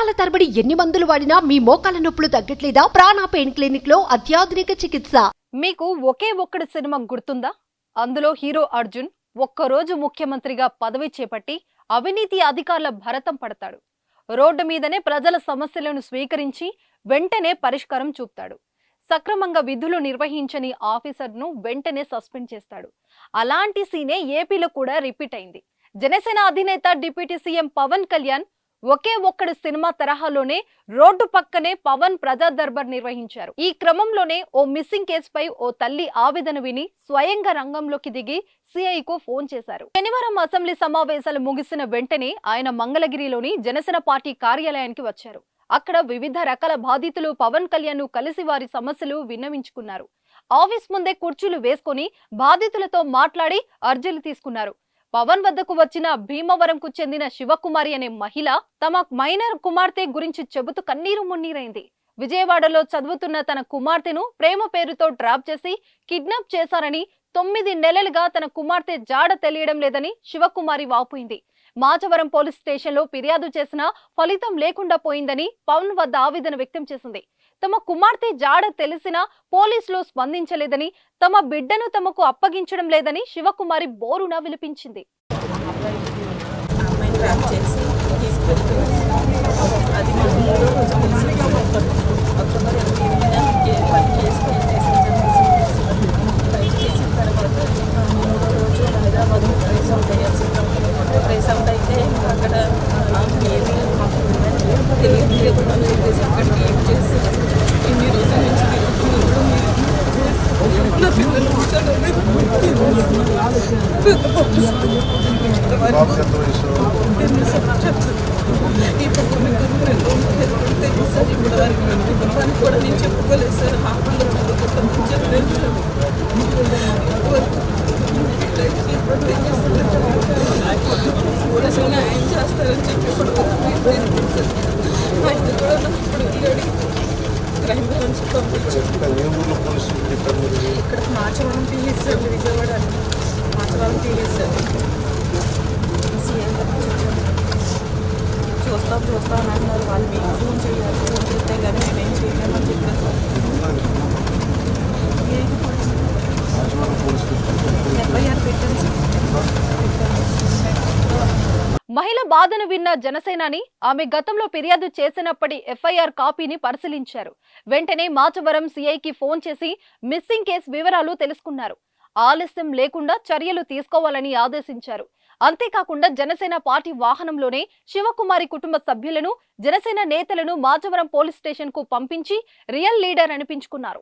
సంవత్సరాల తరబడి ఎన్ని మందులు వాడినా మీ మోకాల నొప్పులు తగ్గట్లేదా? ప్రాణ పెయిన్ క్లినిక్లో అత్యాధునిక చికిత్స. మీకు ఒకే ఒక్కడి సినిమా గుర్తుందా? అందులో హీరో అర్జున్ ఒక్కరోజు ముఖ్యమంత్రిగా పదవి చేపట్టి అవినీతి అధికారుల భరతం పడతాడు. రోడ్డు మీదనే ప్రజల సమస్యలను స్వీకరించి వెంటనే పరిష్కారం చూపుతాడు. సక్రమంగా విధులు నిర్వహించని ఆఫీసర్ను వెంటనే సస్పెండ్ చేస్తాడు. అలాంటి సీనే ఏపీలో కూడా రిపీట్ అయింది. జనసేన అధినేత deputy CM Pawan Kalyan Oke Okkadu cinema తరహాలోనే రోడ్డు పక్కనే పవన్ ప్రజా దర్బార్ నిర్వహించారు. ఈ క్రమంలోనే ఓ మిస్సింగ్ కేసుపై ఓ తల్లి ఆవేదన విని స్వయంగా రంగంలోకి దిగి సిఐకు ఫోన్ చేశారు. శనివారం అసెంబ్లీ సమావేశాలు ముగిసిన వెంటనే ఆయన మంగళగిరిలోని జనసేన పార్టీ కార్యాలయానికి వచ్చారు. అక్కడ వివిధ రకాల బాధితులు పవన్ కళ్యాణ్ కలిసి వారి సమస్యలు విన్నవించుకున్నారు. ఆఫీస్ ముందే కుర్చీలు వేసుకుని బాధితులతో మాట్లాడి అర్జీలు తీసుకున్నారు. పవన్ వద్దకు వచ్చిన భీమవరంకు చెందిన శివకుమారి అనే మహిళ తమ మైనర్ కుమార్తె గురించి చెబుతూ కన్నీరు మున్నీరైంది. విజయవాడలో చదువుతున్న తన కుమార్తెను ప్రేమ పేరుతో డ్రాప్ చేసి కిడ్నాప్ చేశారని తొమ్మిది నెలలుగా తన కుమార్తె జాడ తెలియడం లేదని శివకుమారి వాపోయింది. మాచవరం పోలీస్ స్టేషన్లో ఫిర్యాదు చేసినా ఫలితం లేకుండా పోయిందని పవన్ వద్ద ఆవేదన వ్యక్తం చేసింది. తమ కుమార్తె జాడ తెలిసినా పోలీసులు స్పందించలేదని తమ బిడ్డను తమకు అప్పగించడం లేదని శివకుమారి బోరున విలిపించింది బాబు ఈ పక్కన సార్ ఇప్పుడు వారికి నా కుటుంబానికి కూడా నేను చెప్పుకోలేదు సార్ హాస్పిటల్లో చదువుకుంటాను చెప్పలేదు పోలీసులు ఏం చేస్తారని చెప్పి ఇప్పుడు ఆయన కూడా ఇప్పుడు క్రైమ్ బ్రాంచ్ పంపించారు ఇక్కడ మార్చవరం పిఎస్ విజయవాడ మార్చవరం పిఎస్ చూస్తాం చూస్తాం అని అన్నారు. వాళ్ళు మీకు ఫోన్ చేయాలి ఫోన్ చేస్తే కానీ మేమేం చేయలేమని చెప్పారు ఏది పోలీసు ఎఫ్ఐఆర్ పెట్టాను మహిళ బాధను విన్న జనసేనాని ఆమె గతంలో ఫిర్యాదు చేసినప్పటి ఎఫ్ఐఆర్ కాపీని పరిశీలించారు. వెంటనే మాచవరం సిఐకి ఫోన్ చేసి మిస్సింగ్ కేసు వివరాలు తెలుసుకున్నారు. ఆలస్యం లేకుండా చర్యలు తీసుకోవాలని ఆదేశించారు. అంతేకాకుండా జనసేన పార్టీ వాహనంలోనే శివకుమారి కుటుంబ సభ్యులను జనసేన నేతలను మాచవరం పోలీస్ స్టేషన్కు పంపించి రియల్ లీడర్ అనిపించుకున్నారు.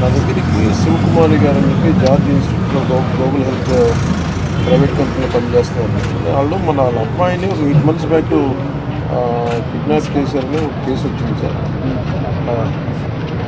నా దగ్గరికి శివకుమారి గారు అని చెప్పి జార్జ్ ఇన్స్టిట్యూట్లో గ్లోబల్ హెల్త్ ప్రైవేట్ కంపెనీలో పనిచేస్తున్నారు. వాళ్ళు మన అమ్మాయిని ఒక ఎయిట్ మంత్స్ బ్యాక్ కిడ్నాప్ చేశారని ఒక కేసు వచ్చింది సార్.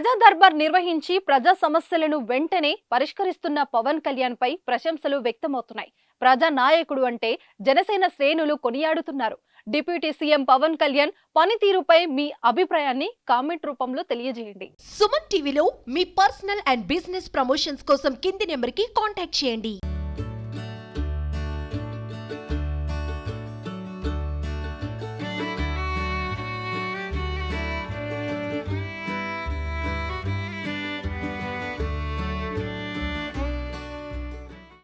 ప్రజా దర్బార్ నిర్వహించి ప్రజా సమస్యలను వెంటనే పరిష్కరిస్తున్న పవన్ కళ్యాణ్ పై ప్రశంసలు వ్యక్తమవుతున్నాయి. ప్రజా నాయకుడు అంటే జనసేన శ్రేణులు కొనియాడుతున్నారు. డిప్యూటీ సీఎం పవన్ కళ్యాణ్ పనితీరుపై మీ అభిప్రాయాన్ని కామెంట్ రూపంలో తెలియజేయండి. సుమన్ టీవీలో మీ పర్సనల్ అండ్ బిజినెస్ ప్రమోషన్స్ కోసం కింది నెంబర్కి కాంటాక్ట్ చేయండి.